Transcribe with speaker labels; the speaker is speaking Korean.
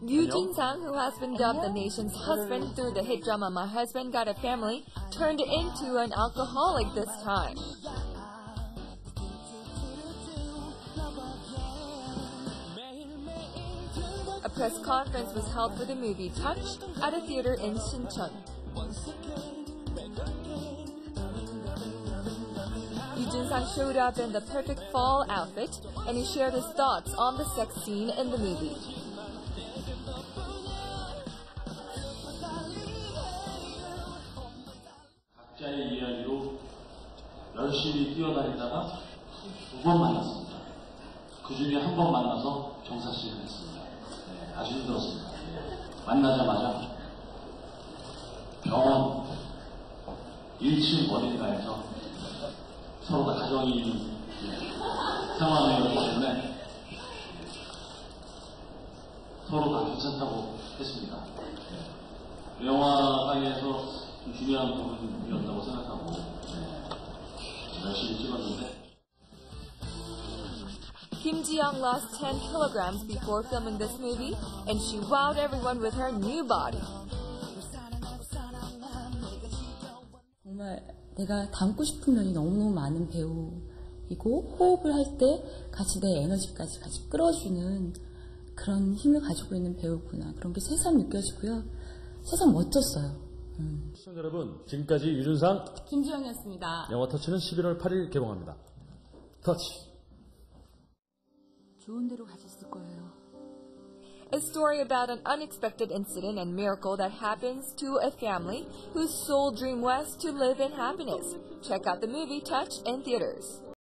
Speaker 1: Yu Jin-sang, who has been dubbed the nation's husband through the hit drama My Husband Got a Family, turned into an alcoholic this time. A press conference was held for the movie Touch at a theater in Sinchon. Yu Jin-sang showed up in the perfect fall outfit and he shared his thoughts on the sex scene in the movie.
Speaker 2: 각자의 이야기로 열심히 뛰어다니다가 두 번 만났습니다. 그 중에 한 번 만나서 정사 씨를 했습니다. 네, 아주 힘들었습니다. 네, 만나자마자 병원 1층 원인가에서 서로 다 가정이 네, 상황이었기 때문에 서로 다 괜찮다고 했습니다. 네. 영화상에서 좀 중요한 부분이었다고 생각하고 네, 열심히 찍었는데
Speaker 1: Kim Ji-young lost 10 kilograms before filming this movie, and she wowed everyone with her new body.
Speaker 3: 정말 내가 닮고 싶은 면이 너무너무 많은 배우이고 호흡을 할 때 같이 내 에너지까지 같이 끌어주는 그런 힘을 가지고 있는 배우구나 그런 게 새삼 느껴지고요. 새삼 멋졌어요. 음.
Speaker 4: 시청자 여러분, 지금까지 유준상
Speaker 3: 김지영이었습니다.
Speaker 4: 영화 터치는 11월 8일 개봉합니다. 터치.
Speaker 3: 좋은 데로 가셨을 거예요.
Speaker 1: A story about an unexpected incident and miracle that happens to a family whose sole dream was to live in happiness. Check out the movie Touch in theaters.